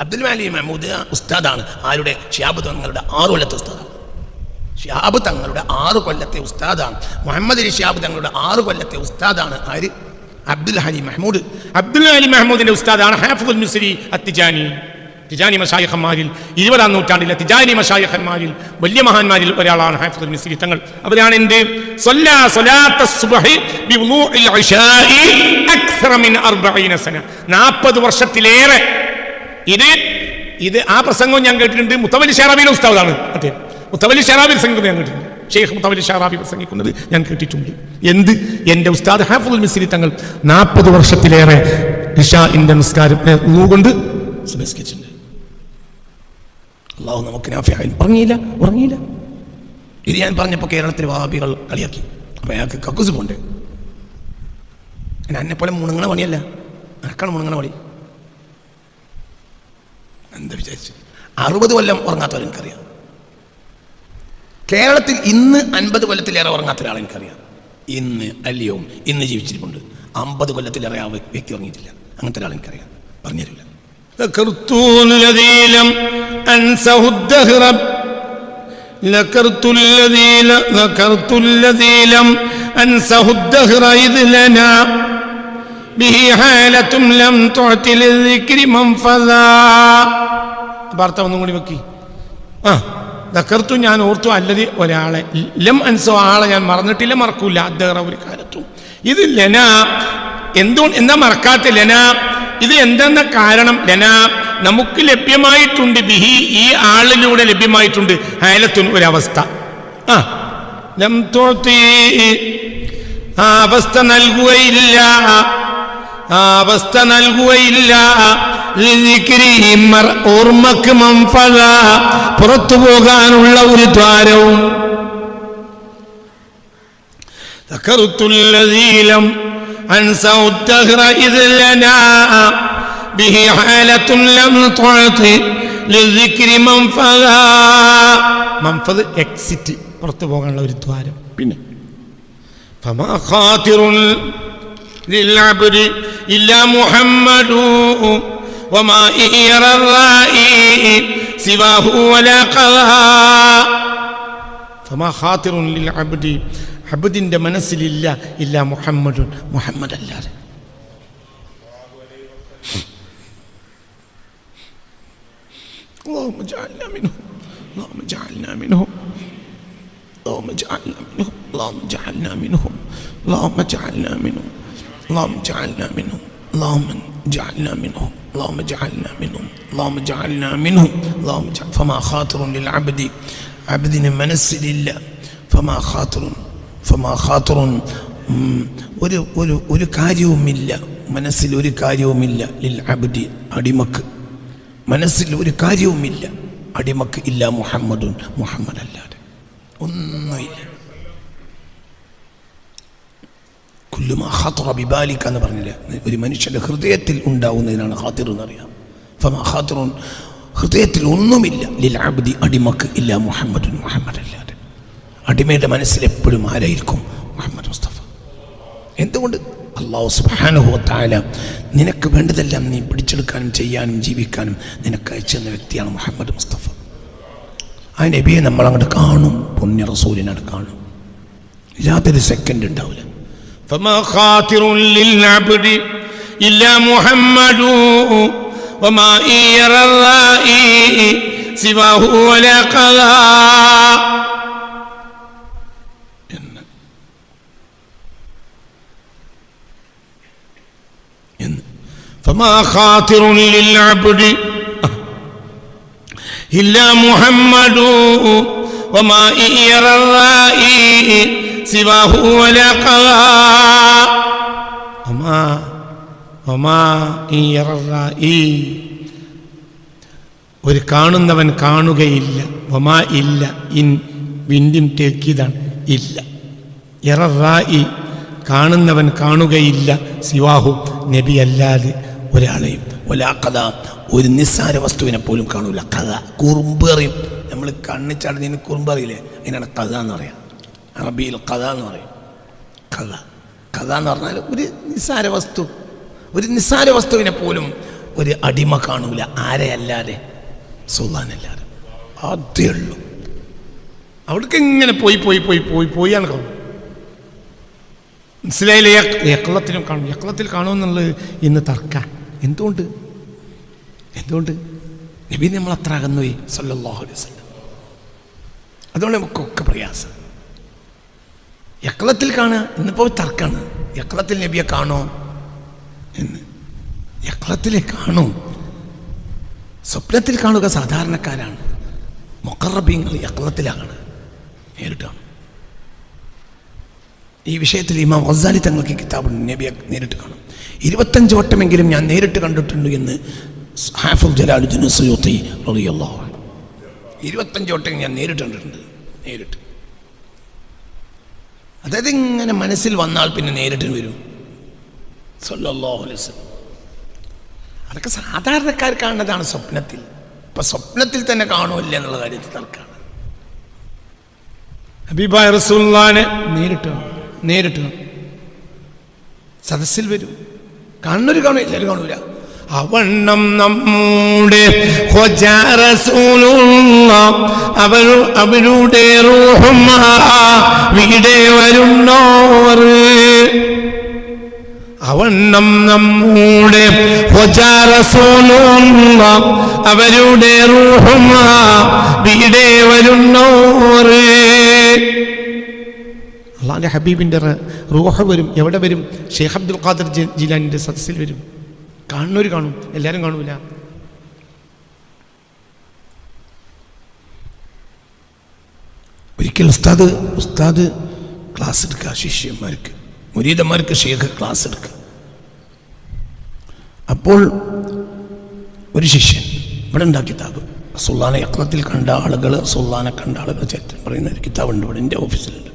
അബ്ദുൽ മാലി മഹമൂദ് ഉസ്താദാണ്. ആരുടെ? ഷിയാബ് തങ്ങളുടെ ആറു കൊല്ലത്തെ ഉസ്താദാണ്. ഷിയാബ് തങ്ങളുടെ ആറു കൊല്ലത്തെ ഉസ്താദാണ്. മുഹമ്മദ് അലി ഷിയാബ് തങ്ങളുടെ ആറു കൊല്ലത്തെ ഉസ്താദാണ്. ആര്? അബ്ദുൽ ഹലി മഹ്മൂദ്. അബ്ദുൽ അലി മഹ്മൂദിന്റെ ഉസ്താദാണ് ഹാഫുൽ മിസ്രി അത്തിജാനി. തിജാനി മഷായഖന്മാരിൽ ഇരുപതാം നൂറ്റാണ്ടിലെ തിജാനി മഷായഖന്മാരിൽ വലിയ മഹാന്മാരിൽ ഒരാളാണ് ഹാഫുൽ മിസ്രി. തങ്ങൾ അവരാണ് എന്റെ നാൽപ്പത് സ്വലാത്ത സുബ്ഹി ബിവുളൂഇൽ ഇശാഇ അക്സറ മിൻ അർബഈന സന. 40 വർഷത്തിലേറെ ഇത് ഇത് ആ പ്രസംഗം ഞാൻ കേട്ടിട്ടുണ്ട് മുത്തവലി ഷെറാബിയിലെ ഉസ്താദാണ്. അദ്ദേഹം മുത്തവലി ഷെറാബി പ്രസംഗം ഞാൻ കേട്ടിട്ടുണ്ട്. ഷെയ്ഖ് മുത്തവലി ഷെറാബി പ്രസംഗിക്കുന്നത് ഞാൻ കേട്ടിട്ടുണ്ട്. എന്ത്? എന്റെ ഉസ്താദ് ഹാഫുൽ മിസ്രി തങ്ങൾ നാൽപ്പത് വർഷത്തിലേറെ ഇഷാഇന്റെ നിസ്കാരം കൊണ്ട് സംസ്കരിച്ചിട്ടുണ്ട്. അള്ളാഹു നമുക്ക് നാഫിയായി ഉറങ്ങിയില്ല ഉറങ്ങിയില്ല. ഇത് ഞാൻ പറഞ്ഞപ്പോൾ കേരളത്തിലെ വാബികൾ കളിയാക്കി. അപ്പോൾ അയാൾക്ക് കക്കൂസ് പോണ്ടേ. എന്നെ പോലെ മുണുങ്ങണ പണിയല്ല. അനക്കാണ് മുണുങ്ങണ പണി. എന്താ വിചാരിച്ചു അറുപത് കൊല്ലം ഉറങ്ങാത്തവർ എനിക്കറിയാം കേരളത്തിൽ ഇന്ന് അൻപത് കൊല്ലത്തിലേറെ ഉറങ്ങാത്ത ഒരാളെ എനിക്കറിയാം ഇന്ന് അല്ലയോ ഇന്ന് ജീവിച്ചിരിപ്പുണ്ട് അമ്പത് കൊല്ലത്തിലേറെ ആ വ്യ- വ്യക്തി ഉറങ്ങിയിട്ടില്ല അങ്ങനത്തെ ഒരാൾ എനിക്കറിയാം പറഞ്ഞു തരില്ല ذكرت الذي لم أنسه الدهر ذكرت الذي ل- ذكرت الذي لم أنسه الدهر إذ لنا به حالة لم تعت للذكر منفذا വാർത്ത ഒന്നും കൂടി വെക്കി ആ ദക്കർത്തു ഞാൻ ഓർത്തു അല്ലത് ഒരാളെ ലം അൻസോ ആളെ ഞാൻ മറന്നിട്ടില്ല മറക്കൂല അദ്ദേഹം ഒരു കാലത്തും ഇത് ലന എന്തുകൊണ്ട് എന്താ മറക്കാത്ത ലന ഇത് എന്തെന്ന കാരണം ലന നമുക്ക് ലഭ്യമായിട്ടുണ്ട് ബിഹി ഈ ആളിലൂടെ ലഭ്യമായിട്ടുണ്ട് ഹയലത്തുൻ ഒരവസ്ഥ ആ ലം തുഅത്തി ആ അവസ്ഥ നൽകുകയില്ല ആ അവസ്ഥ നൽകുകയില്ല ലിദിക്രി മർ- ഓർമ്മക്ക് മംഫല പുറത്തു പോകാനുള്ള ഒരു ദ്വാരവും ذكرت الذي لم أنسى الدهر إذ لنا به حالة لم تعطي للذكر منفذا منفذ എക്സിറ്റ് പുറത്തു പോകാനുള്ള ഒരു ദ്വാരം പിന്നെ فما خاطر للعبد إلا محمد وما يرى الرائي سواه ولا قضاء فما خاطر للعبد അബദിന്റെ മനസ്സിലില്ല ഇല്ല മുഹമ്മദ് മുഹമ്മദ് അല്ലാതെ اللهم اجعلنا منهم اللهم اجعلنا منهم اللهم اجعلنا منهم اللهم اجعلنا منهم اللهم اجعلنا منهم اللهم اجعلنا منهم اللهم اجعلنا منهم اللهم اجعلنا منهم اللهم اجعلنا منهم اللهم اجعل فما خاطر للعبد عبدنا منسل الله فما خاطر فما خاطر ഉം, ഒരു ഒരു ഒരു കാര്യവുമില്ല മനസ്സിൽ ഒരു കാര്യവുമില്ല ലിൽ അബ്ദി അടിമക്ക് മനസ്സിൽ ഒരു കാര്യവുമില്ല അടിമക്ക് ഇല്ല മുഹമ്മദുൻ മുഹമ്മദ് അല്ലാതെ ഒന്നുമില്ല കുല്ലുമ ഹാത്തുറ ബിബാലിക്ക എന്ന് പറഞ്ഞില്ല? ഒരു മനുഷ്യന്റെ ഹൃദയത്തിൽ ഉണ്ടാവുന്നതിനാണ് ഖാത്തിർ എന്നറിയാം ഫമാ ഖാത്തിറുൻ ഹൃദയത്തിൽ ഒന്നുമില്ല. ലിൽ അബ്ദി അടിമക്ക് ഇല്ല മുഹമ്മദുൻ മുഹമ്മദ് അല്ലാതെ. അടിമയുടെ മനസ്സിൽ എപ്പോഴും ആരായിരിക്കും? മുഹമ്മദ് മുസ്തഫ. എന്തുകൊണ്ട്? അള്ളാഹു സുബ്ഹാനഹു വതആല നിനക്ക് വേണ്ടതെല്ലാം നീ പിടിച്ചെടുക്കാനും ചെയ്യാനും ജീവിക്കാനും നിനക്ക് അയച്ചെന്ന വ്യക്തിയാണ് മുഹമ്മദ് മുസ്തഫ. ആ നബിയെ നമ്മൾ അങ്ങോട്ട് കാണും. പുണ്യ റസൂലിനോട് കാണും ഇല്ലാത്തൊരു സെക്കൻഡ് ഉണ്ടാവില്ല. فما خاطر للعبد إلا محمد وما يرى الرائي سواه ولا قضاء فما خاطر للعبد إلا محمد وما يرى الرائي ഒരു കാണുന്നവൻ കാണുകയില്ല. ഒമാ ഇല്ല. ഇൻ വിൻഡിൻ ടേക്കിതാണ് ഇല്ല. ഇററായി കാണുന്നവൻ കാണുകയില്ല. സിവാഹു നബി അല്ലാതെ ഒരാളെയും ഒലാക്കഥ ഒരു നിസ്സാര വസ്തുവിനെ പോലും കാണൂല. കഥ കുറുമ്പ് അറിയും നമ്മൾ കണ്ണിച്ചാടുന്നതിന് കുറുമ്പ് അറിയില്ലേ അതിനാണ് കഥ എന്ന് പറയാം. അറബിയിൽ കഥ എന്ന് പറയും. കഥ. കഥ എന്ന് പറഞ്ഞാൽ ഒരു നിസ്സാര വസ്തു. ഒരു നിസ്സാര വസ്തുവിനെ പോലും ഒരു അടിമ കാണൂല. ആരെയല്ലാതെ? സുൽത്താനല്ലാതെ അതേ ഉള്ളൂ. അവിടേക്ക് ഇങ്ങനെ പോയി പോയി പോയി പോയി പോയാണ് കാണും മനസ്സിലായില്ലേ? യക്കളത്തിലും കാണും. യക്കളത്തിൽ കാണുമെന്നുള്ളത് ഇന്ന് തർക്ക. എന്തുകൊണ്ട്? എന്തുകൊണ്ട്? നബി നമ്മൾ അത്ര അകന്നുപോയി. സല്ലല്ലാഹു അലൈഹി വസല്ലം. അതുകൊണ്ട് നമുക്കൊക്കെ പ്രയാസം. യക്കളത്തിൽ കാണുക. ഇന്നിപ്പോൾ തർക്കമാണ് യക്ലത്തിൽ നബിയെ കാണോ? എന്ന്. യക്ലത്തിലെ കാണൂ. സ്വപ്നത്തിൽ കാണുക സാധാരണക്കാരാണ്. മൊക്കറബീങ്ങൾ യക്ലത്തിലാണ് നേരിട്ടാണ് ഈ വിഷയത്തിൽ ഇമാം വസാലി തങ്ങൾക്ക് ഈ കിതാബുണ്ട് നബിയെ നേരിട്ട് കാണും. ഇരുപത്തഞ്ച് വട്ടമെങ്കിലും ഞാൻ നേരിട്ട് കണ്ടിട്ടുണ്ട് എന്ന് ഹാഫുൽ ജലാലുദ്ദീൻ സയ്യോത്തി ഇരുപത്തഞ്ച് വട്ടം ഞാൻ നേരിട്ട് കണ്ടിട്ടുണ്ട്. നേരിട്ട്. അതായത് ഇങ്ങനെ മനസ്സിൽ വന്നാൽ പിന്നെ നേരിട്ട് വരും. വസല്ലം. അതൊക്കെ സാധാരണക്കാർ കാണുന്നതാണ് സ്വപ്നത്തിൽ. ഇപ്പം സ്വപ്നത്തിൽ തന്നെ കാണുമില്ല എന്നുള്ള കാര്യത്തിൽ തർക്കമാണ്. ഹബീബായ റസൂല്ലാനെ നേരിട്ട്. നേരിട്ട് സദസ്സിൽ വരും. കാണുന്നൊരു കാണും എല്ലാവരും കാണൂല. അവണ്ണം നമ്മുടെ അവരുടെ വീടെ വരുന്നോർ. അവണ്ണം നമ്മുടെ അവരുടെ വീടെ വരുന്നോർ. അള്ളാന്റെ ഹബീബിന്റെ റൂഹ വരും എവിടെ വരും? ഷെയ്ഖ് അബ്ദുൽ ഖാദർ ജിലാനിന്റെ സദസ്സിൽ വരും. കാണുന്നവർ കാണും. എല്ലാവരും കാണൂല. ഒരിക്കൽ ഉസ്താദ് ഉസ്താദ് ക്ലാസ് എടുക്കുക ശിഷ്യന്മാർക്ക് മുരീതന്മാർക്ക് ഷെയ്ഖ് ക്ലാസ് എടുക്കുക അപ്പോൾ ഒരു ശിഷ്യൻ ഇവിടെ ഉണ്ടാക്കി കിതാബ്. സുൽത്താന യക്രത്തിൽ കണ്ട ആളുകൾ സുൽത്താനെ കണ്ട ആളുകൾ ചരിത്രം പറയുന്ന ഒരു കിതാബുണ്ട് ഇവിടെ എന്റെ ഓഫീസിലുണ്ട്.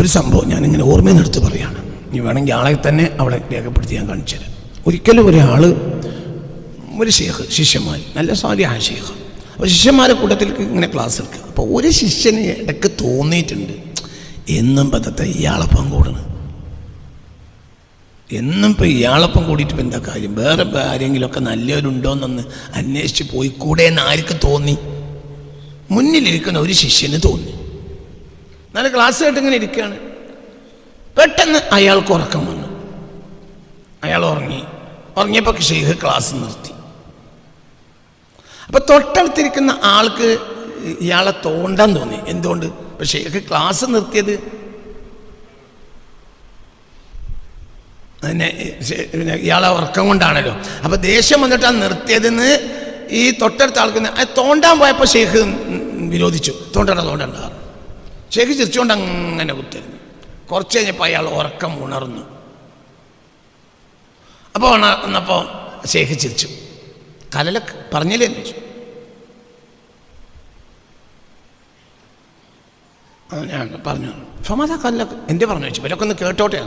ഒരു സംഭവം ഞാനിങ്ങനെ ഓർമ്മയിൽ നിന്നെടുത്ത് പറയാണ്. ഇനി വേണമെങ്കിൽ ആളെ തന്നെ അവളെ രേഖപ്പെടുത്തി ഞാൻ കാണിച്ചു തരാം. ഒരിക്കലും ഒരാൾ ഒരു ശേഖ് ശിഷ്യന്മാർ നല്ല സ്വാലിയായ ശേഖ്. അപ്പോൾ ശിഷ്യന്മാരെ കൂട്ടത്തിൽ ഇങ്ങനെ ക്ലാസ് എടുക്കുക. അപ്പോൾ ഒരു ശിഷ്യന് ഇടയ്ക്ക് തോന്നിയിട്ടുണ്ട് എന്നും പറ്റത്തെ ഇയാളപ്പം കൂടണം. എന്നും ഇപ്പം ഇയാളപ്പം കൂടിയിട്ട് എന്താ കാര്യം? വേറെ ആരെങ്കിലുമൊക്കെ നല്ലവരുണ്ടോയെന്നൊന്ന് അന്വേഷിച്ച് പോയിക്കൂടെ എന്ന് ആർക്ക് തോന്നി? മുന്നിലിരിക്കുന്ന ഒരു ശിഷ്യന് തോന്നി. നല്ല ക്ലാസ് ആയിട്ട് ഇങ്ങനെ ഇരിക്കുകയാണ്. പെട്ടെന്ന് അയാൾക്ക് ഉറക്കം വന്നു. അയാൾ ഉറങ്ങി. ഉറങ്ങിയപ്പോൾ ഷെയ്ഖ് ക്ലാസ് നിർത്തി. അപ്പൊ തൊട്ടടുത്തിരിക്കുന്ന ആൾക്ക് ഇയാളെ തോണ്ടാൻ തോന്നി. എന്തുകൊണ്ട്? പക്ഷേ ഷെയ്ഖ് ക്ലാസ് നിർത്തിയത്. അതിനെ ഇയാളെ ഉറക്കം കൊണ്ടാണല്ലോ. അപ്പൊ ദേഷ്യം വന്നിട്ടാണ് നിർത്തിയതെന്ന് ഈ തൊട്ടടുത്ത ആൾക്ക് തോണ്ടാൻ പോയപ്പോൾ ഷെയ്ഖ് വിരോധിച്ചു. തോണ്ടണ്ട തോണ്ടണ്ട. ഷെയ്ഖ് ചിരിച്ചുകൊണ്ട് അങ്ങനെ കുത്തിരുന്നു കുറച്ച് കഴിഞ്ഞപ്പോൾ അയാൾ ഉറക്കം ഉണർന്നു. അപ്പോൾ ഉണർന്നപ്പോൾ ഷെയ്ഖ് ചിരിച്ചു. കലല പറഞ്ഞില്ലേ എന്ന് ചോദിച്ചു. ഞാൻ പറഞ്ഞു ഫമാത കല്ല എന്റെ പറഞ്ഞു വെച്ചു ഇവരൊക്കെ ഒന്ന് കേട്ടോട്ടെ.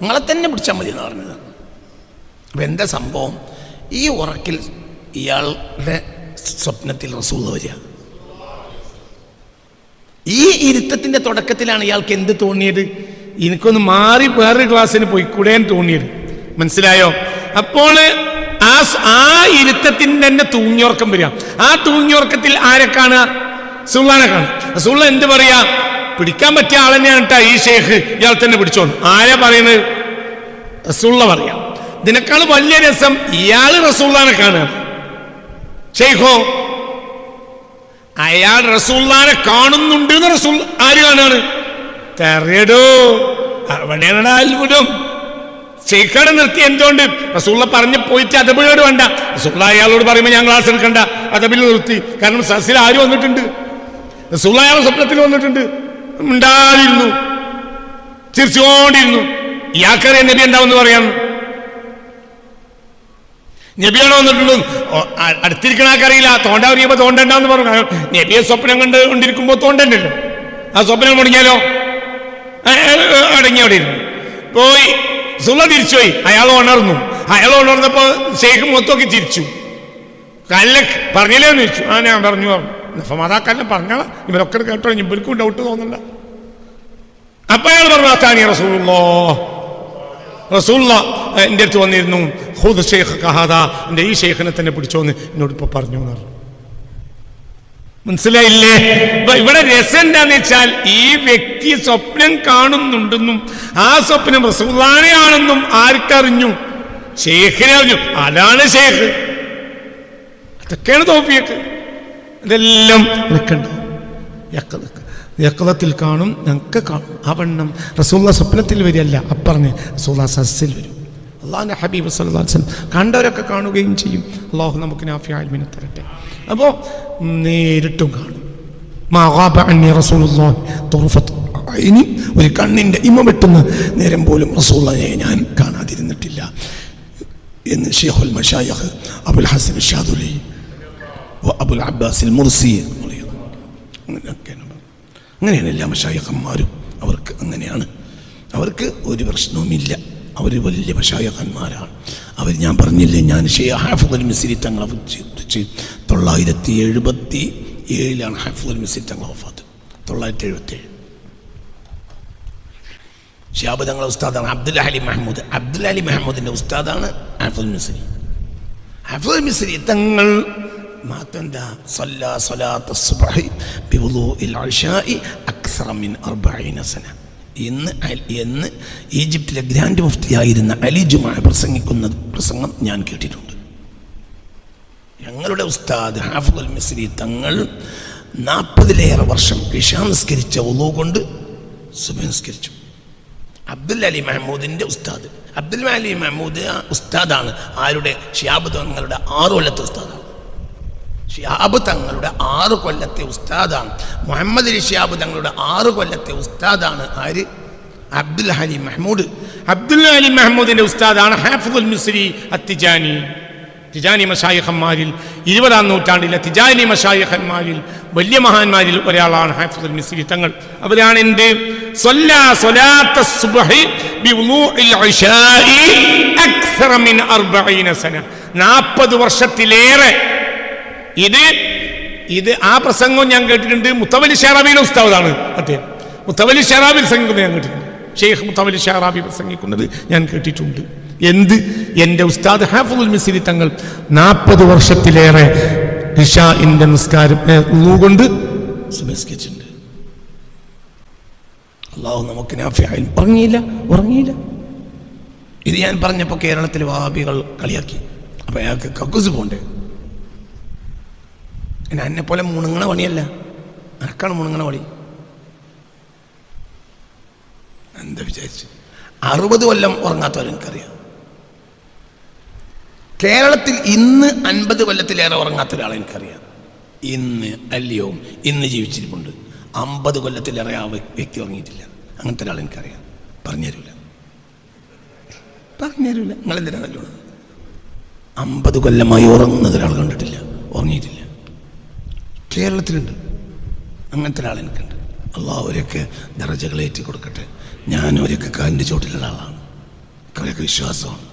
നിങ്ങളെ തന്നെ പിടിച്ചാൽ മതി എന്ന് പറഞ്ഞത്. അപ്പം എന്താ സംഭവം? ഈ ഉറക്കിൽ ഇയാളുടെ സ്വപ്നത്തിൽ റസൂൾ വരിക. ഈ ഇരുത്തത്തിന്റെ തുടക്കത്തിലാണ് ഇയാൾക്ക് എന്ത് തോന്നിയത്? എനിക്കൊന്ന് മാറി വേറൊരു ക്ലാസ്സിന് പോയിക്കൂടെ എന്ന് തോന്നിയത്. മനസ്സിലായോ? അപ്പോൾ ആ ആ ഇരുത്തത്തിന് തന്നെ തൂങ്ങിയോർക്കം വരിക. ആ തൂങ്ങിയോർക്കത്തിൽ ആരെ കാണുക? സുള്ളാനെ കാണുക. സുള്ള എന്ത് പറയാ? പിടിക്കാൻ പറ്റിയ ആൾ തന്നെയാണ് കേട്ടോ ഈ ഷേഖ്. ഇയാൾ തന്നെ പിടിച്ചോന്ന് ആരാ പറയുന്നത്? റസൂള്ള പറയാം. ഇതിനേക്കാൾ വലിയ രസം ഇയാൾ റസൂള്ളാനെ കാണുക. ഷെയ്ഖോ അയാൾ റസൂള്ളാനെ കാണുന്നുണ്ട് റസൂൾ ആര് കാണാണ് തെറിയടോ അവിടെയാണ് അത്ഭുതം. ഷെയ്ഖാടെ നിർത്തി എന്തുകൊണ്ട്? റസൂള്ള പറഞ്ഞ് പോയിട്ട് അതബിളോട് വേണ്ട. റസൂള്ള അയാളോട് പറയുമ്പോൾ ഞാൻ ക്ലാസ് എടുക്കണ്ട. അതബിൽ നിർത്തി. കാരണം സസിൽ ആര് വന്നിട്ടുണ്ട്? റസൂള്ള അയാളെ സ്വപ്നത്തിൽ വന്നിട്ടുണ്ട്. ഉണ്ടായിരുന്നു ചിരിച്ചുകൊണ്ടിരുന്നു. യാക്കറിയ നബി എന്താവെന്ന് പറയാം നബിയാണോ വന്നിട്ടുണ്ട് അടുത്തിരിക്കണ ആൾക്കറിയില്ല. തോണ്ട അറിയുമ്പോ തോണ്ടണ്ടെന്ന് പറഞ്ഞു. നബിയെ സ്വപ്നം കണ്ട് കൊണ്ടിരിക്കുമ്പോ തോണ്ടണ്ടല്ലോ. ആ സ്വപ്നം മുടങ്ങിയാലോ? അടങ്ങി അവിടെ ഇരുന്നു. പോയി. സുള്ള തിരിച്ചുപോയി അയാൾ ഉണർന്നു. അയാൾ ഉണർന്നപ്പോ ഷെയ്ഖ് മൊത്തമൊക്കെ ചിരിച്ചു. കല്ല പറഞ്ഞില്ലേ എന്ന് ചോദിച്ചു. ആ ഞാൻ പറഞ്ഞു പറഞ്ഞു. അപ്പം അതാ കല്ലം പറഞ്ഞാളാ. ഇവരൊക്കെ കേട്ടോ. ഇവർക്കും ഡൗട്ട് തോന്നണ്ട. അപ്പൊ അയാൾ പറഞ്ഞു അത്താനി റസൂള്ളോ റസൂള്ള എന്റെ അടുത്ത് വന്നിരുന്നു. ഹൂദ് ഷെയ്ഖ് കഹാദ എന്റെ ഈ ഷെയ്ഖിനെ തന്നെ പിടിച്ചോന്ന് എന്നോട് ഇപ്പോൾ പറഞ്ഞു എന്ന് പറഞ്ഞു. മനസ്സിലായില്ലേ? അപ്പൊ ഇവിടെ രസം എന്താന്ന് വെച്ചാൽ ഈ വ്യക്തി സ്വപ്നം കാണുന്നുണ്ടെന്നും ആ സ്വപ്നം റസൂലാനെയാണെന്നും ആർക്കറിഞ്ഞു? ഷേഖിനെ അറിഞ്ഞു. അതാണ് ഷേഖ് അതൊക്കെയാണ് തോപ്പിയൊക്കെ ഇതെല്ലാം നിൽക്കണ്ട. യക്കളത്തിൽ കാണും ഞങ്ങൾക്ക് കാണും. ആ വണ്ണം റസൂള്ള സ്വപ്നത്തിൽ വരികയല്ല. അപ്പറഞ്ഞ് റസൂള്ള സസ്സിൽ വരും. അള്ളാഹിന്റെ ഹബീബ് വസല്ലം കണ്ടവരൊക്കെ കാണുകയും ചെയ്യും. അള്ളാഹു നമുക്ക് നാഫി ആൽമിനെ തരട്ടെ. അപ്പോൾ നേരിട്ടും കാണും. ഇനി ഒരു കണ്ണിന്റെ ഇമ വെട്ടുന്ന നേരം പോലും റസൂള്ളയെ ഞാൻ കാണാതിരുന്നിട്ടില്ല. എന്ന് ഷെയ്ഖുൽ മഷായഹ് അബുൽ ഹസൻ ഷാദുലി അബുൽ അബ്ബാസിൽ മുർസി അങ്ങനെയൊക്കെയാണ് അങ്ങനെയാണ് എല്ലാ മഷായഹന്മാരും അവർക്ക് അങ്ങനെയാണ്. അവർക്ക് ഒരു പ്രശ്നവുമില്ല. അവർ വലിയ പശായകന്മാരാണ്. അവർ ഞാൻ പറഞ്ഞില്ലേ ഞാൻ ഷെയ്ഖ് ഹാഫുൽ മിസിരി തങ്ങളെ കുറിച്ച് തൊള്ളായിരത്തി എഴുപത്തി ഏഴിലാണ് ഹാഫുൽ മിസിരി തങ്ങളെ വഫാത്ത്. തൊള്ളായിരത്തി എഴുപത്തി ഏഴ് ഷിയാബ് തങ്ങളെ ഉസ്താദാണ് അബ്ദുൽ അലി മെഹമ്മൂദ് അബ്ദുൽ അലി മെഹമ്മൂദിന്റെ ഉസ്താദാണ് ഹാഫുൽ മിസ്രി. ഹാഫുൽ മിസ്രി തങ്ങൾ മാത്തന്താ സല്ലാ സലാത്ത് ബിവുലു ഇൽ അക്ഷായി അക്സറ മിൻ അർബൈന സന. ഇന്ന് എന്ന് ഈജിപ്തിലെ ഗ്രാൻഡ് മുഫ്തിയായിരുന്ന അലി ജുമാ പ്രസംഗിക്കുന്ന പ്രസംഗം ഞാൻ കേട്ടിട്ടുണ്ട്. ഞങ്ങളുടെ ഉസ്താദ് ഹാഫുൽ മിസ്രി തങ്ങൾ നാൽപ്പതിലേറെ വർഷം വിഷാംസ്കരിച്ച ഒന്നു കൊണ്ട് സുഭംസ്കരിച്ചു അബ്ദുൽ അലി മഹമ്മൂദിന്റെ ഉസ്താദ്. അബ്ദുൽ അലി മഹമ്മൂദ് ഉസ്താദാണ്. ആരുടെ? ഷിയാബ് തങ്ങളുടെ ആറു കൊല്ലത്തെ ഉസ്താദാണ്. ഷിയാബ് തങ്ങളുടെ ആറ് കൊല്ലത്തെ ഉസ്താദാണ്. മുഹമ്മദ് അലി ഷിയാബ് തങ്ങളുടെ ആറ് കൊല്ലത്തെ ഉസ്താദാണ് ആര്? അബ്ദുൽ ഹലി മെഹ്മൂദ്. അബ്ദുൽ അലി മെഹ്മൂദിന്റെ ഉസ്താദാണ് ഹാഫുൽ മിസ്രി അത്തിജാനി. തിജാനി മഷായിഖന്മാരിൽ ഇരുപതാം നൂറ്റാണ്ടിലെ തിജാനി മഷായിഖന്മാരിൽ വലിയ മഹാന്മാരിൽ ഒരാളാണ് ഹാഫുൽ മിസ്രി തങ്ങൾ. അവരാണ് എന്ത് നാൽപ്പത് സ്വലാത്ത സുബ്ഹി ബിവുളൂഇൽ ഇശാഇ അക്സറ മിൻ അർബഈന സന. 40 വർഷത്തിലേറെ ഇത് ഇത് ആ പ്രസംഗം ഞാൻ കേട്ടിട്ടുണ്ട് മുത്തവലി ഷെറാബിയിലെ ഉസ്താവതാണ് അദ്ദേഹം. മുത്തവലി ഷെറാബി പ്രസംഗിക്കുന്നത് ഞാൻ കേട്ടിട്ടുണ്ട്. ഷെയ്ഖ് മുത്തവലി ഷെറാബി പ്രസംഗിക്കുന്നത് ഞാൻ കേട്ടിട്ടുണ്ട്. എന്ത്? എന്റെ ഉസ്താദ് ഹാഫുൽ മിസിരി തങ്ങൾ നാൽപ്പത് വർഷത്തിലേറെ ഇഷാഇന്റെ നിസ്കാരം ഏ, ഉളൂ കൊണ്ട് സംസ്കരിച്ചിട്ടുണ്ട്. അള്ളാഹു നമുക്ക് നാഫിയായി ഉറങ്ങിയില്ല ഉറങ്ങിയില്ല. ഇത് ഞാൻ പറഞ്ഞപ്പോൾ കേരളത്തിലെ വാബികൾ കളിയാക്കി. അപ്പം അയാൾക്ക് കക്കൂസ് പോണ്ടേ? പിന്നെ എന്നെ പോലെ മുണുങ്ങണ പണിയല്ല. അനക്കാണ് മുണുങ്ങണ പണി. എന്താ വിചാരിച്ചു? അറുപത് കൊല്ലം ഉറങ്ങാത്തവരെനിക്കറിയാം കേരളത്തിൽ ഇന്ന് അൻപത് കൊല്ലത്തിലേറെ ഉറങ്ങാത്ത ഒരാളെ എനിക്കറിയാം. ഇന്ന് അല്ലയോ ഇന്ന് ജീവിച്ചിരിപ്പുണ്ട്. അമ്പത് കൊല്ലത്തിലേറെ ആ വ്യ- വ്യക്തി ഉറങ്ങിയിട്ടില്ല. അങ്ങനത്തെ ഒരാൾ എനിക്കറിയാം. പറഞ്ഞുതരൂല പറഞ്ഞുതരൂല നിങ്ങളെന്തിനാണല്ലോ അമ്പത് കൊല്ലമായി ഉറങ്ങുന്നത് ഒരാൾ കണ്ടിട്ടില്ല. ഉറങ്ങിയിട്ടില്ല. കേരളത്തിലുണ്ട്. അങ്ങനത്തെ ഒരാൾ എനിക്കുണ്ട്. അള്ളാഹ് അവരൊക്കെ ദറജകളേറ്റി കൊടുക്കട്ടെ. ഞാൻ അവരൊക്കെ കാലിന്റെ ചോട്ടിലുള്ള ആളാണ്. അവരൊക്കെ വിശ്വാസമാണ്.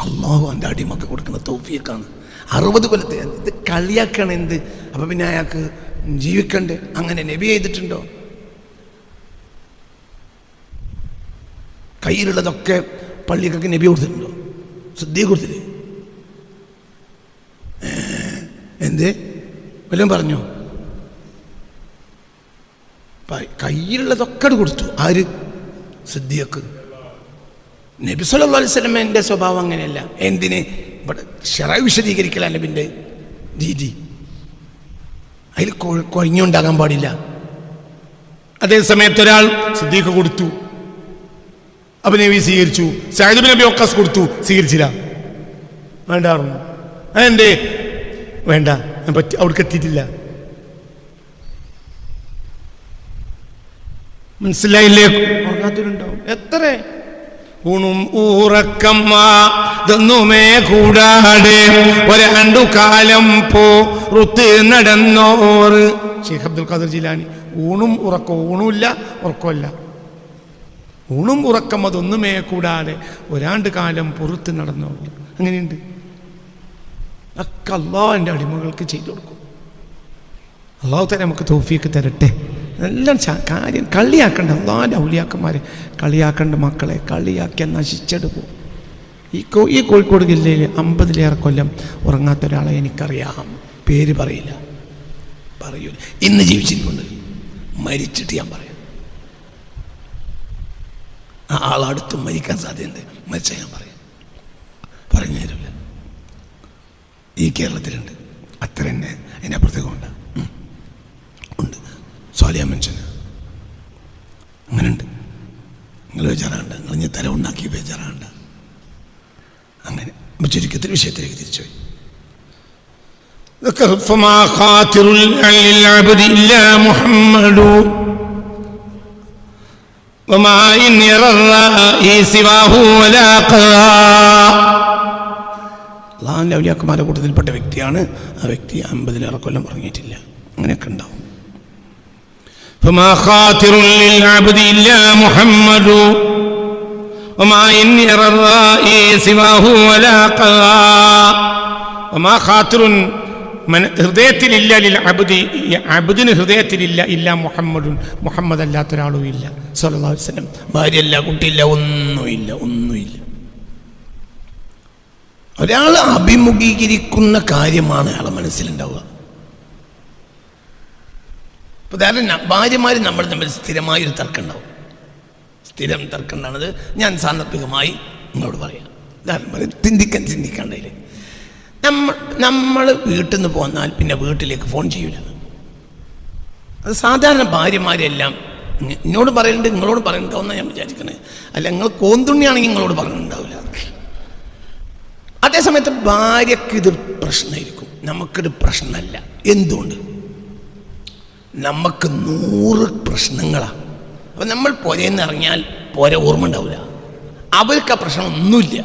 അള്ളാഹു എന്റെ അടിമക്ക് കൊടുക്കുന്ന തോഫിയൊക്കെയാണ് അറുപത് കൊല്ലത്തെ ഇത് കളിയാക്കണം എന്ത്? അപ്പം പിന്നെ അയാൾക്ക് ജീവിക്കണ്ടേ? അങ്ങനെ നബി ചെയ്തിട്ടുണ്ടോ? കയ്യിലുള്ളതൊക്കെ പള്ളിക്കൊക്കെ നബി കൊടുത്തിട്ടുണ്ടോ? ശ്രദ്ധയെ കൊടുത്തില്ലേ? എന്ത്? വല്ലതും പറഞ്ഞു. കയ്യിലുള്ളതൊക്കെ കൊടുത്തു. ആര്? സിദ്ധിയക്ക് നബി സല്ലാ അലൈഹി വസല്ലമയുടെ സ്വഭാവം അങ്ങനെയല്ല. എന്തിന്? ഇവിടെ ഷെറ വിശദീകരിക്കല നബിന്റെ രീതി. അതിൽ കുഴഞ്ഞുണ്ടാകാൻ പാടില്ല. അതേ സമയത്ത് ഒരാൾ സിദ്ദീഖ് കൊടുത്തു. അപ്പൊ നബി സ്വീകരിച്ചു സാഹിബ് നബി ഒക്കാസ് കൊടുത്തു. സ്വീകരിച്ചില്ല. വേണ്ടായിരുന്നു അതെന്തേ? വേണ്ട. ഞാൻ പറ്റി അവിടേക്ക് എത്തിയിട്ടില്ല. മനസ്സിലായില്ലേ? ഉറങ്ങാത്തവരുണ്ടാവും എത്ര? ഊണും ഊറക്കമ്മേ കൂടാടെ ഒരണ്ടു കാലം പോറുത്ത് നടന്നോറ്. ഷെയ്ഖ് അബ്ദുൽ ഖാദർ ജിലാനി ഊണും ഉറക്കവും ഊണുമില്ല ഉറക്കമില്ല ഊണും ഉറക്കം അതൊന്നുമേ കൂടാതെ ഒരാണ്ട് കാലം പുറത്ത് നടന്നോളൂ അങ്ങനെയുണ്ട്. ഒക്കെ എന്റെ അടിമകൾക്ക് ചെയ്തു കൊടുക്കും. അള്ളാഹു തന്നെ നമുക്ക് തോഫിയൊക്കെ തരട്ടെ. എല്ലാം കാര്യം കളിയാക്കണ്ട. അള്ളാഹന്റെ ഔലിയാക്കന്മാരെ കളിയാക്കേണ്ട മക്കളെ. കളിയാക്കിയാൽ നശിച്ചെടുക്കും ഈ കോ ഈ കോഴിക്കോട് ജില്ലയിൽ അമ്പതിലേറെ കൊല്ലം ഉറങ്ങാത്ത ഒരാളെ എനിക്കറിയാം. പേര് പറയില്ല. പറയൂല ഇന്ന് ജീവിച്ചിരിക്കുന്നുണ്ട് മരിച്ചിട്ട് ഞാൻ പറയാം. ആ ആളടുത്ത് മരിക്കാൻ സാധ്യതയുണ്ട്. മരിച്ച ഞാൻ പറയാം പറഞ്ഞു തരില്ല ഈ കേരളത്തിലുണ്ട് അത്ര തന്നെ അതിനപ്പുറത്തേക്ക് ഉണ്ട് ഉം. ഉണ്ട് സ്വാലിയ മനുഷ്യന് അങ്ങനെയുണ്ട് നിങ്ങൾ ബേജാറാണ്ട് നിങ്ങൾ ഞാൻ തല ഉണ്ടാക്കി ബേജാറാണ്ട് അങ്ങനെ അപ്പൊ ചുരുക്കത്തിൽ വിഷയത്തിലേക്ക് തിരിച്ചുപോയി ذكر فما خاطر للعبد إلا محمد وما إن يرى الرائي سواه ولا قضاء അള്ളാഹുവിൻ്റെ ഔലിയാക്കന്മാരുടെ കൂട്ടത്തിൽപ്പെട്ട വ്യക്തിയാണ് ആ വ്യക്തി അമ്പതിലേറെ കൊല്ലം പറഞ്ഞിട്ടില്ല അങ്ങനെയൊക്കെ ഉണ്ടാവും فما خاطر للعبد إلا محمد وما إن يرى الرائي سواه ولا قضاء وما خاطر മന ഹൃദയത്തിലില്ല ലിൽ അബുദി അബുദിന് ഹൃദയത്തിലില്ല ഇല്ല മുഹമ്മദുൻ മുഹമ്മദ് അല്ലാത്ത ഒരാളും ഇല്ല സല്ലല്ലാഹു അലൈഹി വസല്ലം ഭാര്യയല്ല കുട്ടിയില്ല ഒന്നുമില്ല ഒന്നുമില്ല ഒരാൾ അഭിമുഖീകരിക്കുന്ന കാര്യമാണ് അയാളെ മനസ്സിലുണ്ടാവുക. ഇപ്പൊ ധാരണ ഭാര്യമാർ നമ്മൾ തമ്മിൽ സ്ഥിരമായൊരു തർക്കം ഉണ്ടാവും സ്ഥിരം തർക്കം ഉണ്ടാണത് ഞാൻ സാന്ദർഭികമായി നിങ്ങളോട് പറയാം. ഉദാഹരണം പറയും ചിന്തിക്കാൻ ചിന്തിക്കാണ്ടതിൽ നമ്മൾ നമ്മൾ വീട്ടിൽ നിന്ന് പോന്നാൽ പിന്നെ വീട്ടിലേക്ക് ഫോൺ ചെയ്യൂല. അത് സാധാരണ ഭാര്യമാരെല്ലാം എന്നോട് പറയുന്നുണ്ട് നിങ്ങളോട് പറയുന്നുണ്ടാവുന്ന ഞാൻ വിചാരിക്കുന്നത് അല്ല നിങ്ങൾ കോന്തുണ്ണിയാണെങ്കിൽ നിങ്ങളോട് പറയുന്നുണ്ടാവില്ല അതേസമയത്ത് ഭാര്യക്ക് ഇത് പ്രശ്നമായിരിക്കും. നമുക്കിത് പ്രശ്നമല്ല. എന്തുകൊണ്ട്? നമുക്ക് നൂറ് പ്രശ്നങ്ങളാണ് അപ്പം നമ്മൾ പുരയെന്ന് ഇറങ്ങിയാൽ പോരെ ഓർമ്മ ഉണ്ടാവില്ല. അവർക്ക് ആ പ്രശ്നം ഒന്നുമില്ല.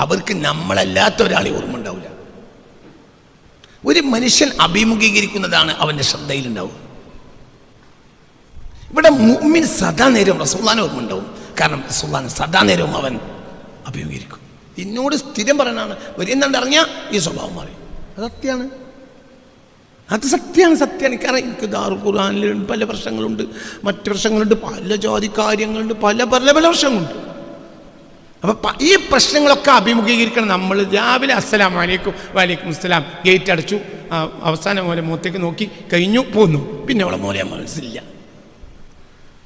അവർക്ക് നമ്മളല്ലാത്ത ഒരാളെ ഓർമ്മ ഉണ്ടാവില്ല. ഒരു മനുഷ്യൻ അഭിമുഖീകരിക്കുന്നതാണ് അവന്റെ ശ്രദ്ധയിലുണ്ടാവുക. ഇവിടെ മുമ്മിൻ സദാ നേരവും റസൂള്ളാനെ ഓർമ്മ ഉണ്ടാവും. കാരണം റസുല്ലാൻ സദാ നേരവും അവൻ അഭിമുഖീകരിക്കും. എന്നോട് സ്ഥിരം പറയണാണ് വരുന്നുണ്ട് ഇറങ്ങിയാൽ ഈ സ്വഭാവം മാറി അത് സത്യമാണ്. അത് സത്യമാണ് സത്യമാണ് കാരണം എനിക്ക് ദാറു ഖുർആാനിലുണ്ട് പല പ്രശ്നങ്ങളുണ്ട്. മറ്റ് പ്രശ്നങ്ങളുണ്ട്. പല ജാതി കാര്യങ്ങളുണ്ട്. പല പല പല പ്രശ്നങ്ങളുണ്ട്. അപ്പോൾ ഈ പ്രശ്നങ്ങളൊക്കെ അഭിമുഖീകരിക്കണം നമ്മൾ രാവിലെ അസ്സലാം വലൈക്കും വലൈക്കും അസ്സലാം. ഗേറ്റ് അടച്ചു. അവസാനം പോലെ മുഖത്തേക്ക് നോക്കി കഴിഞ്ഞു പോന്നു. പിന്നെ അവളെ മോലെ മനസ്സില്ല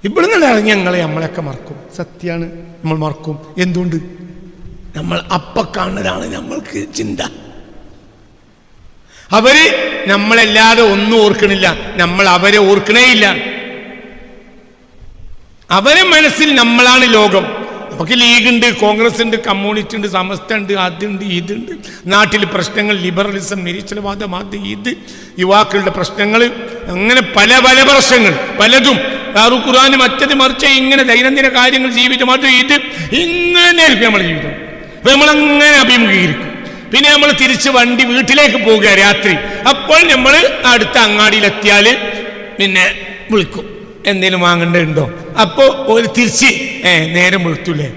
ഇവിടെ നിന്നാണ് ഞങ്ങളെ നമ്മളെയൊക്കെ മറക്കും. സത്യമാണ് നമ്മൾ മറക്കും. എന്തുകൊണ്ട്? നമ്മൾ അപ്പ കാണുന്നതാണ് നമ്മൾക്ക് ചിന്ത. അവർ നമ്മളല്ലാതെ ഒന്നും ഓർക്കണില്ല. നമ്മൾ അവരെ ഓർക്കണേ ഇല്ല അവരെ മനസ്സിൽ നമ്മളാണ് ലോകം. നമുക്ക് ലീഗ് ഉണ്ട് കോൺഗ്രസ് ഉണ്ട് കമ്മ്യൂണിസ്റ്റ് ഉണ്ട് സമസ്ത ഉണ്ട് അതുണ്ട് ഇതുണ്ട്. നാട്ടിൽ പ്രശ്നങ്ങൾ ലിബറലിസം നിരീശ്വരവാദം അത് ഇത് യുവാക്കളുടെ പ്രശ്നങ്ങൾ അങ്ങനെ പല പല പ്രശ്നങ്ങൾ. പലതും. ഖുറാനും മറ്റത് മറിച്ച് ഇങ്ങനെ ദൈനംദിന കാര്യങ്ങൾ ജീവിതം അത് ഇത് ഇങ്ങനെ നമ്മൾ ജീവിതം. നമ്മളങ്ങനെ അഭിമുഖീകരിക്കും. പിന്നെ നമ്മൾ തിരിച്ച് വണ്ടി വീട്ടിലേക്ക് പോവുക രാത്രി. അപ്പോൾ നമ്മൾ അടുത്ത അങ്ങാടിയിലെത്തിയാൽ പിന്നെ വിളിക്കും. എന്തെങ്കിലും വാങ്ങേണ്ടതുണ്ടോ? അപ്പോൾ ഒരു തിരിച്ച് ഏ നേരം വിളിത്തൂലേ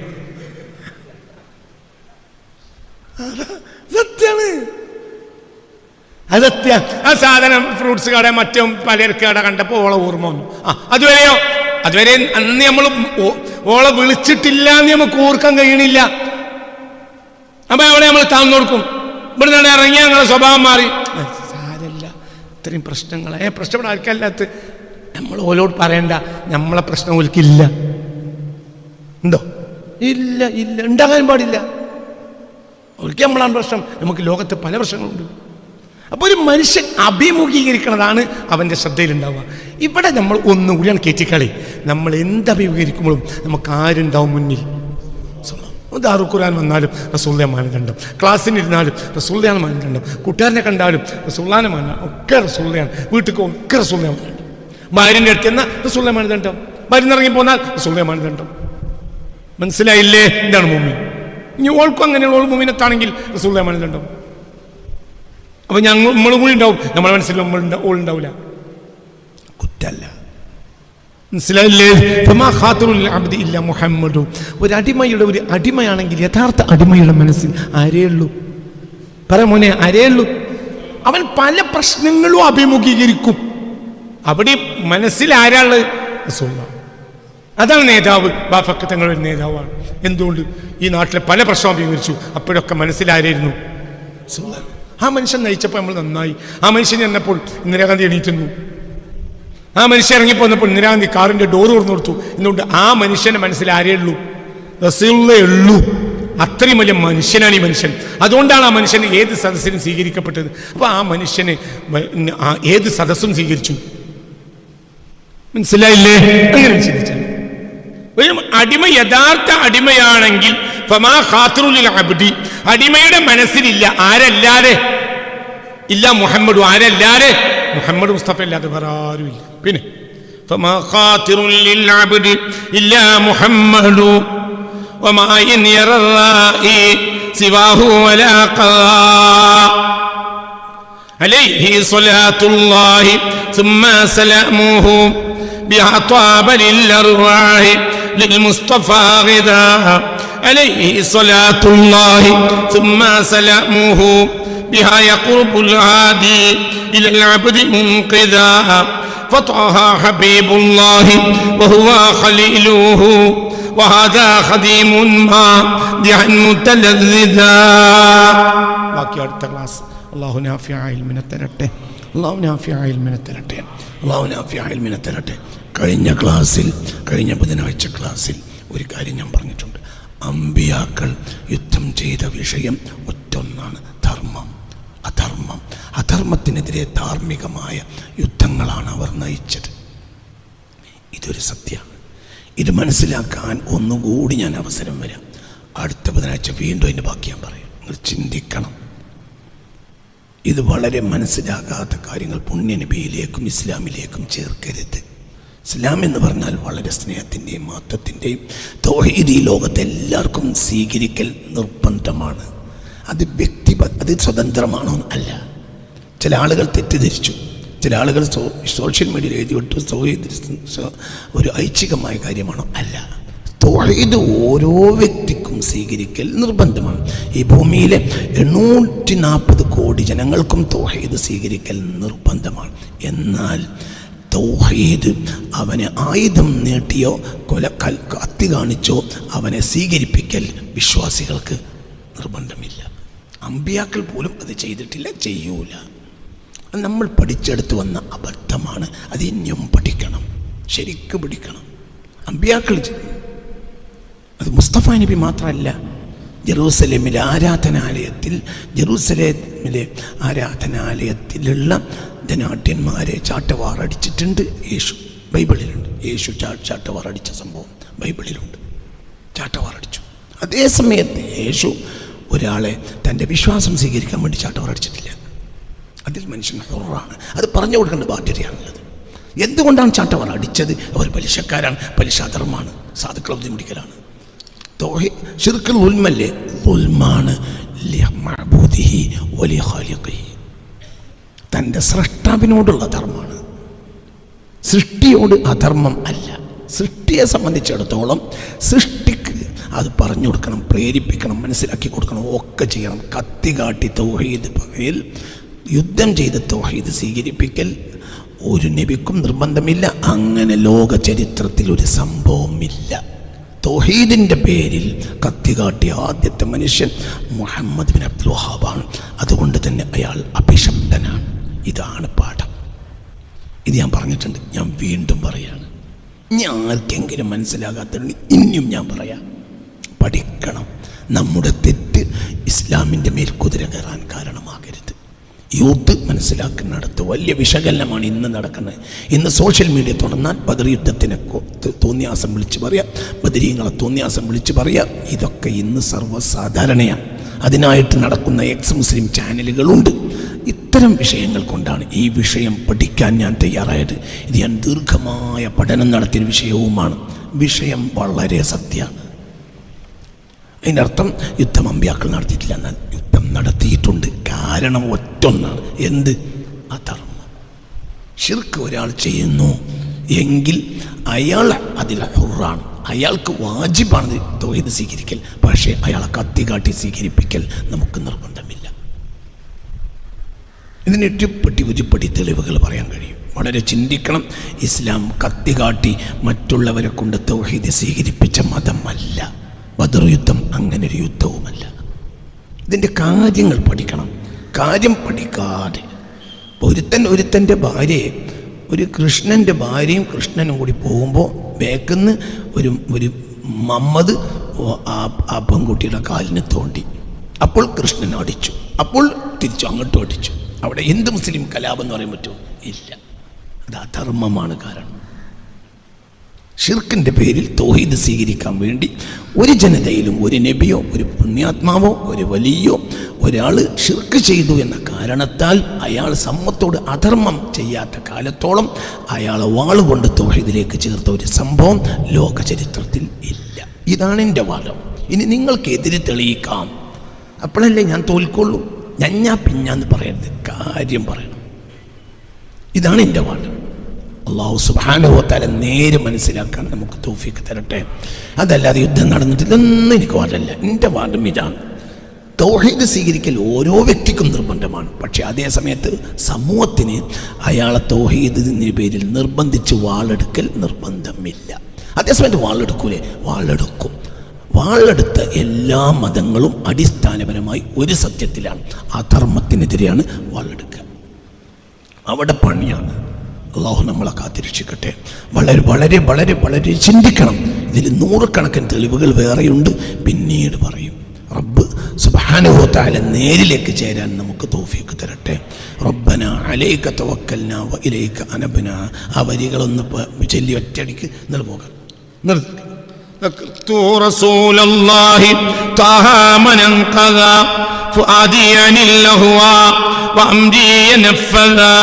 സത്യാണ്. അതത്യ ആ സാധനം ഫ്രൂട്ട്സ് കട മറ്റും പലചരക്ക് കട കണ്ടപ്പോൾ ഓളെ ഓർമ്മ വന്നു. ആ അതുവരെയോ? അതുവരെ അന്ന് നമ്മൾ ഓളെ വിളിച്ചിട്ടില്ല എന്ന് നമുക്ക് ഓർക്കാൻ കഴിയണില്ല. അപ്പൊ അവിടെ നമ്മൾ താന്നു കൊടുക്കും. ഇവിടെ നിന്ന് ഇറങ്ങി ഞങ്ങളെ സ്വഭാവം മാറി. സാരല്ല. ഇത്രയും പ്രശ്നങ്ങൾ ഏ പ്രശ്നപ്പെടാൻ ആൾക്കല്ലാത്ത നമ്മൾ ഓലോട് പറയണ്ട. നമ്മളെ പ്രശ്നം ഓൽക്കില്ല. ഉണ്ടോ? ഇല്ല ഇല്ല. ഉണ്ടാകാൻ പാടില്ല. ഒരിക്കൽ നമ്മളാണ് പ്രശ്നം. നമുക്ക് ലോകത്ത് പല പ്രശ്നങ്ങളുണ്ട്. അപ്പോൾ ഒരു മനുഷ്യൻ അഭിമുഖീകരിക്കുന്നതാണ് അവന്റെ ശ്രദ്ധയിലുണ്ടാവുക. ഇവിടെ നമ്മൾ ഒന്നും ഒന്നുകൂടിയാണ് കയറ്റിക്കളി നമ്മൾ എന്ത് അഭിമുഖീകരിക്കുമ്പോഴും നമുക്ക് ആരുണ്ടാവും മുന്നിൽ? ദാറു ഖുറാൻ വന്നാലും റസൂള്ളയെ മാനദണ്ഡം ക്ലാസ്സിനിരുന്നാലും റസൂള്ളയാണ് മാനദണ്ഡം കൂട്ടുകാരനെ കണ്ടാലും റസൂള്ളാനെ മാന ഒക്കെ റസൂള്ളയാണ് വീട്ടിൽ ഒക്കെ റസൂള്ളയെ മാനദണ്ഡം ഭാര്യന്റെ അടുത്ത് എന്നാൽ റസൂള്ളയെ മാനദണ്ഡം ഭാര്യ ഇറങ്ങി പോന്നാൽ റസൂള്ളയെ മാനദണ്ഡം മനസ്സിലായില്ലേ? എന്താണ് മൂമി ഇനി ഓൾക്കും അങ്ങനെയുള്ള ഓൾ മൂമിനത്താണെങ്കിൽ റസൂള്ളയെ മാനദണ്ഡം അപ്പൊ ഞങ്ങൾ നമ്മളും കൂടി ഉണ്ടാവും. നമ്മുടെ മനസ്സിൽ നമ്മൾ ഓൾ ഉണ്ടാവില്ല. കുറ്റല്ല. മനസ്സിലായില്ലേ? ഇല്ല മുഹമ്മദു. ഒരു അടിമയുടെ ഒരു അടിമയാണെങ്കിൽ യഥാർത്ഥ അടിമയുടെ മനസ്സിൽ ആരെയുള്ളൂ പറ മോനെ ആരേ അവൻ പല പ്രശ്നങ്ങളും അഭിമുഖീകരിക്കും. അവിടെ മനസ്സിൽ ആരാൾ അതാണ് നേതാവ്. ബാഫക്ക് തങ്ങളൊരു നേതാവാണ്. എന്തുകൊണ്ട്? ഈ നാട്ടിലെ പല പ്രശ്നവും അഭിമുഖിച്ചു അപ്പോഴൊക്കെ മനസ്സിലാരായിരുന്നു. ആ മനുഷ്യൻ നയിച്ചപ്പോൾ നമ്മൾ നന്നായി. ആ മനുഷ്യൻ എന്നപ്പോൾ ഇന്ദിരാഗാന്ധി എണീറ്റുന്നു ആ മനുഷ്യൻ ഇറങ്ങിപ്പോന്നപ്പോൾ ഇന്ദിരാഗാന്ധി കാറിന്റെ ഡോർ തുറന്നു കൊടുത്തു. എന്നുകൊണ്ട് ആ മനുഷ്യന്റെ മനസ്സിൽ ആരേ ഉള്ളൂ? റസീലേ ഉള്ളൂ. അത്രയും വലിയ മനുഷ്യനാണ് ഈ മനുഷ്യൻ. അതുകൊണ്ടാണ് ആ മനുഷ്യന് ഏത് സദസ്സിനും സ്വീകരിക്കപ്പെട്ടത്. അപ്പൊ ആ മനുഷ്യനെ ഏത് സദസ്സും സ്വീകരിച്ചു. മനസ്സിലായില്ലേ? അങ്ങനെ ചിന്തിച്ചാൽ ഒരു അടിമ യഥാർത്ഥ അടിമയാണെങ്കിൽ ഫമാ അബ്ദി അടിമയുടെ മനസ്സിലില്ല. ആരല്ലാതെ? ഇല്ല മുഹമ്മദും. ആരല്ലാതെ? മുഹമ്മദ് മുസ്തഫ അല്ലാതെ വേറെ ആരുമില്ല. പിന്നെ فما خاطر للعبد إلا محمد وما إن يرى الرائي سواه ولا قضاء عليه صلاة الله ثم سلامه بها طاب للأرواح للمصطفى غذاء عليه صلاة الله ثم سلامه بها يقرب العادي إلى العبد منقذا فطه حبيب الله وهو خليله وهذا خديم ما دعا متلذذا ബാക്കി അടുത്ത ക്ലാസ് അള്ളാഹു നാഫിയ ഇൽമിനെ തരട്ടെ അള്ളാഹു നാഫിയ ഇൽമിനെ തരട്ടെ അള്ളാഹുനാഫിയാൽമിനെ തരട്ടെ കഴിഞ്ഞ ക്ലാസ്സിൽ കഴിഞ്ഞ ബുധനാഴ്ച ക്ലാസ്സിൽ ഒരു കാര്യം ഞാൻ പറഞ്ഞിട്ടുണ്ട് അമ്പിയാക്കൾ യുദ്ധം ചെയ്ത വിഷയം അധർമ്മത്തിനെതിരെ ധാർമ്മികമായ യുദ്ധങ്ങളാണ് അവർ നയിച്ചത്. ഇതൊരു സത്യമാണ്. ഇത് മനസ്സിലാക്കാൻ ഒന്നുകൂടി ഞാൻ അവസരം വരാം. അടുത്ത ബുധനാഴ്ച വീണ്ടും അതിന്റെ ബാക്കി ഞാൻ പറയാം. നിങ്ങൾ ചിന്തിക്കണം. ഇത് വളരെ മനസ്സിലാകാത്ത കാര്യങ്ങൾ പുണ്യനബിയിലേക്കും ഇസ്ലാമിലേക്കും ചേർക്കരുത്. ഇസ്ലാം എന്ന് പറഞ്ഞാൽ വളരെ സ്നേഹത്തിന്റെയും മാത്രത്തിന്റെയും തോഹീദ് ഈ ലോകത്തെ എല്ലാവർക്കും സ്വീകരിക്കൽ നിർബന്ധമാണ്. അത് വ്യക്തി അത് സ്വതന്ത്രമാണോ? അല്ല. ചില ആളുകൾ തെറ്റിദ്ധരിച്ചു. ചില ആളുകൾ സോഷ്യൽ മീഡിയയിൽ എഴുതി വിട്ടു. ഒരു ഐച്ഛികമായ കാര്യമാണോ? അല്ല. തോഹീദ് ഓരോ വ്യക്തിക്കും സ്വീകരിക്കൽ നിർബന്ധമാണ്. ഈ ഭൂമിയിലെ എണ്ണൂറ്റി നാൽപ്പത് കോടി ജനങ്ങൾക്കും തോഹീദ് സ്വീകരിക്കൽ നിർബന്ധമാണ്. എന്നാൽ തൗഹീദ് അവനെ ആയുധം നീട്ടിയോ കൊല കത്തി കാണിച്ചോ അവനെ സ്വീകരിപ്പിക്കൽ വിശ്വാസികൾക്ക് നിർബന്ധമില്ല. അമ്പിയാക്കൾ പോലും അത് ചെയ്തിട്ടില്ല ചെയ്യൂല. നമ്മൾ പഠിച്ചെടുത്ത് വന്ന അബദ്ധമാണ്. അത് ഇനിയും പഠിക്കണം. ശരിക്കും പഠിക്കണം. അമ്പിയാക്കൾ അത് മുസ്തഫ നബി മാത്രമല്ല ജെറൂസലേമിലെ ആരാധനാലയത്തിൽ ജെറൂസലേമിലെ ആരാധനാലയത്തിലുള്ള ധനാട്യന്മാരെ ചാട്ടവാറടിച്ചിട്ടുണ്ട് യേശു ബൈബിളിലുണ്ട്. യേശു ചാ ചാട്ടവാറടിച്ച സംഭവം ബൈബിളിലുണ്ട്. ചാട്ടവാറടിച്ചു അതേ സമയത്ത് യേശു ഒരാളെ തന്റെ വിശ്വാസം സ്വീകരിക്കാൻ വേണ്ടി ചാട്ടവാറടിച്ചിട്ടില്ല അതിൽ മനുഷ്യൻ ഹൊറാണ്. അത് പറഞ്ഞു കൊടുക്കേണ്ട ബാധ്യതയാണുള്ളത്. എന്തുകൊണ്ടാണ് ചാട്ടവർ അടിച്ചത്? അവർ പലിശക്കാരാണ് പലിശ അധർമ്മമാണ് സാധുക്കൾ അവധി മുടിക്കലാണ്. ഷിർക്കുൽ ഉൽമല്ലേ ഉൽമാണ് തന്റെ സൃഷ്ടാവിനോടുള്ള ധർമ്മമാണ് സൃഷ്ടിയോട് അധർമ്മം അല്ല. സൃഷ്ടിയെ സംബന്ധിച്ചിടത്തോളം സൃഷ്ടിക്ക് അത് പറഞ്ഞു കൊടുക്കണം പ്രേരിപ്പിക്കണം മനസ്സിലാക്കി കൊടുക്കണം ഒക്കെ ചെയ്യണം. കത്തി കാട്ടി തൗഹീദ് പകയിൽ യുദ്ധം ചെയ്ത് തൗഹീദ് സ്വീകരിപ്പിക്കൽ ഒരു നബിക്കും നിർബന്ധമില്ല. അങ്ങനെ ലോക ചരിത്രത്തിൽ ഒരു സംഭവമില്ല തൗഹീദിന്റെ പേരിൽ കത്തി കാട്ടിയ ആദ്യത്തെ മനുഷ്യൻ മുഹമ്മദ് ബിൻ അബ്ദുൽ വഹാബാണ്. അതുകൊണ്ട് തന്നെ അയാൾ അഭിശബ്ദനാണ്. ഇതാണ് പാഠം. ഇത് ഞാൻ പറഞ്ഞിട്ടുണ്ട്. ഞാൻ വീണ്ടും പറയാണ്. ഞാൻ ആർക്കെങ്കിലും മനസ്സിലാകാത്തതുകൊണ്ട് ഇനിയും ഞാൻ പറയാം. പഠിക്കണം. നമ്മുടെ തെറ്റ് ഇസ്ലാമിന്റെ മേൽ കുതിര കയറാൻ കാരണമാകരുത് യൂത്ത് മനസ്സിലാക്കുന്നിടത്ത് വലിയ വിശകലനമാണ് ഇന്ന് നടക്കുന്നത്. ഇന്ന് സോഷ്യൽ മീഡിയ തുറന്നാൽ ബദർ യുദ്ധത്തിനെ തോന്നിയാസം വിളിച്ച് പറയാം. ബദരീങ്ങളെ തോന്നിയാസം വിളിച്ച് പറയാം. ഇതൊക്കെ ഇന്ന് സർവസാധാരണയാണ്. അതിനായിട്ട് നടക്കുന്ന എക്സ് മുസ്ലിം ചാനലുകളുണ്ട് ഇത്തരം വിഷയങ്ങൾ കൊണ്ടാണ് ഈ വിഷയം പഠിക്കാൻ ഞാൻ തയ്യാറായത്. ഇത് ഞാൻ ദീർഘമായ പഠനം നടത്തിയ വിഷയവുമാണ്. വിഷയം വളരെ സത്യമാണ് അതിന്റെ അർത്ഥം യുദ്ധം അമ്പ്യാക്കൾ നടത്തിയിട്ടില്ല എന്നാൽ നടത്തിയിട്ടുണ്ട്. കാരണം ഒറ്റൊന്നാണ് എന്ത്? അധർമ്മം. ഷിർക്ക് ഒരാൾ ചെയ്യുന്നു എങ്കിൽ അയാൾ അതിൽ ഹുറാണ്. അയാൾക്ക് വാജിബാണ് തോയത് സ്വീകരിക്കൽ. പക്ഷേ അയാളെ കത്തി കാട്ടി സ്വീകരിപ്പിക്കൽ നമുക്ക് നിർബന്ധമില്ല. ഇതിന് എട്ടിപ്പെട്ടി ഉജിപ്പെട്ടി തെളിവുകൾ പറയാൻ കഴിയും. വളരെ ചിന്തിക്കണം. ഇസ്ലാം കത്തി കാട്ടി മറ്റുള്ളവരെ കൊണ്ട് തൗഹീദ് സ്വീകരിപ്പിച്ച മതമല്ല. ബദർ യുദ്ധം അങ്ങനെ ഒരു യുദ്ധവുമല്ല. ഇതിന്റെ കാര്യങ്ങൾ പഠിക്കണം. കാര്യം പഠിക്കാതെ ഒരുത്തൻ ഒരുത്തന്റെ ഭാര്യയെ ഒരു കൃഷ്ണന്റെ ഭാര്യയും കൃഷ്ണനും കൂടി പോകുമ്പോൾ ബേക്കുന്ന് ഒരു ഒരു മമ്മദ് ആ പെൺകുട്ടിയുടെ കാലിന് തോണ്ടി. അപ്പോൾ കൃഷ്ണൻ അടിച്ചു. അപ്പോൾ തിരിച്ചു അങ്ങോട്ടും അടിച്ചു. അവിടെ എന്ത് മുസ്ലിം കലാപം എന്ന് പറയാൻ പറ്റുമോ? ഇല്ല. അത് അധർമ്മമാണ് കാരണം. ഷിർക്കിന്റെ പേരിൽ തോഹീദ് സ്വീകരിക്കാൻ വേണ്ടി ഒരു ജനതയിലും ഒരു നബിയോ ഒരു പുണ്യാത്മാവോ ഒരു വലിയോ ഒരാൾ ഷിർക്ക് ചെയ്തു എന്ന കാരണത്താൽ അയാൾ സമ്മത്തോട് അധർമ്മം ചെയ്യാത്ത കാലത്തോളം അയാളെ വാളുകൊണ്ട് തോഹീദിലേക്ക് ചേർത്ത ഒരു സംഭവം ലോകചരിത്രത്തിൽ ഇല്ല. ഇതാണ് എന്റെ വാദം. ഇനി നിങ്ങൾക്കെതിരെ തെളിയിക്കാം. അപ്പോഴല്ലേ ഞാൻ തോൽക്കുള്ളൂ? ഞഞ്ഞാ പിഞ്ഞാന്ന് പറയരുത്. കാര്യം പറയണം. ഇതാണ് എന്റെ വാദം. അള്ളാഹു സുബാനുഭവത്താല നേരെ മനസ്സിലാക്കാൻ നമുക്ക് തോഫിക്ക് തരട്ടെ. അതല്ലാതെ യുദ്ധം നടന്നിട്ടില്ലെന്ന് എനിക്ക് വാദമല്ല എന്റെ വാർഡും ഇതാണ്. തൗഹീദ് സ്വീകരിക്കൽ ഓരോ വ്യക്തിക്കും നിർബന്ധമാണ്. പക്ഷേ അതേ സമയത്ത് സമൂഹത്തിന് അയാളെ തൗഹീദിന്റെ പേരിൽ നിർബന്ധിച്ച് വാളെടുക്കൽ നിർബന്ധമില്ല. അതേസമയത്ത് വാളെടുക്കൂലേ? വാളെടുക്കും. വാളെടുത്ത എല്ലാ മതങ്ങളും അടിസ്ഥാനപരമായി ഒരു സത്യത്തിലാണ്. അധർമ്മത്തിനെതിരെയാണ് വാളെടുക്കുക. അവിടെ പണിയാണ്. അള്ളാഹു നമ്മളെ കാത്തിരക്ഷിക്കട്ടെ വളരെ വളരെ വളരെ വളരെ ചിന്തിക്കണം ഇതിൽ നൂറുകണക്കിന് തെളിവുകൾ വേറെയുണ്ട് പിന്നീട് പറയും റബ്ബ് സുബാനുഭവത്തായ നേരിലേക്ക് ചേരാൻ നമുക്ക് തോഫിക്ക് തരട്ടെ റബ്ബന അലൈക്ക തവക്കൽന വ ഇലൈക്ക അനബന ആ വരികളൊന്ന് പ- ചൊല്ലി ഒറ്റയടിക്ക് നിങ്ങൾ പോകാം നിർത്തി ذكرت رسول الله طه من انقذا فؤادي عن اللهوى وأمري نفذا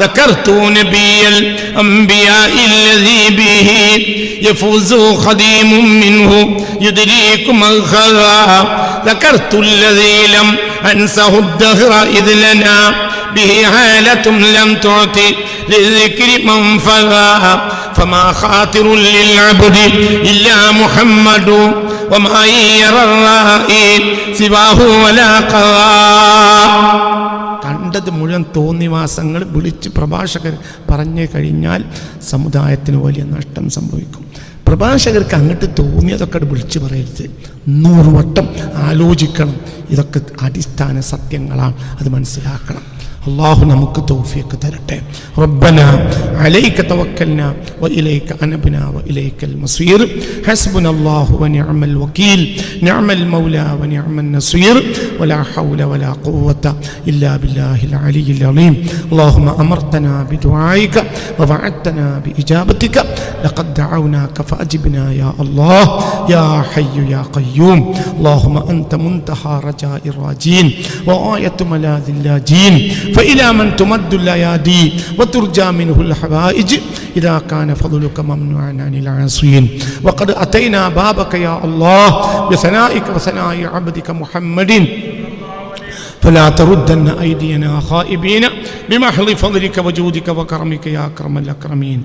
ذكرت نبي الأنبياء الذي به يفوز خديم منه يدريك مغخذا ذكرت الذي لم أنسه الدهر إذ لنا به حالة لم تعطي للذكر منفذا فما خاطر للعبد إلا محمد وما يرى الرائي سواه ولا قضاء കണ്ടത് മുഴുവൻ തോന്നിവാസങ്ങൾ വിളിച്ച് പ്രഭാഷകർ പറഞ്ഞു കഴിഞ്ഞാൽ സമുദായത്തിന് വലിയ നഷ്ടം സംഭവിക്കും. പ്രഭാഷകർക്ക് അങ്ങോട്ട് തോന്നിയതൊക്കെ വിളിച്ച് പറയരുത്. നൂറ് വട്ടം ആലോചിക്കണം. ഇതൊക്കെ അടിസ്ഥാന സത്യങ്ങളാണ്. അത് മനസ്സിലാക്കണം. അള്ളാഹു നമുക്ക് തൗഫീഖ് തരട്ടെ റബ്ബന അലൈക തവക്കൽന വഇലൈക അനബ്ന വഇലൈക المصير حسبنا الله ونعم الوكيل نعم المولى ونعم النصير ولا حول ولا قوة إلا بالله العلي العظيم اللهم أمرتنا بدعائك ووعدتنا بإجابتك لقد دعوناك فأجبنا يا الله يا حي يا قيوم اللهم أنت منتهى رجاء الراجين وغاية ملاذ اللاجين فإلى من تمد الأيادي وترجى منه الحوائج إذا كان فضلك ممنوعا عن العاصين وقد أتينا بابك يا الله بثنائك وثناء عبدك محمد فلا تردن أيدينا خائبين بمحض فضلك وجودك وكرمك يا أكرم الأكرمين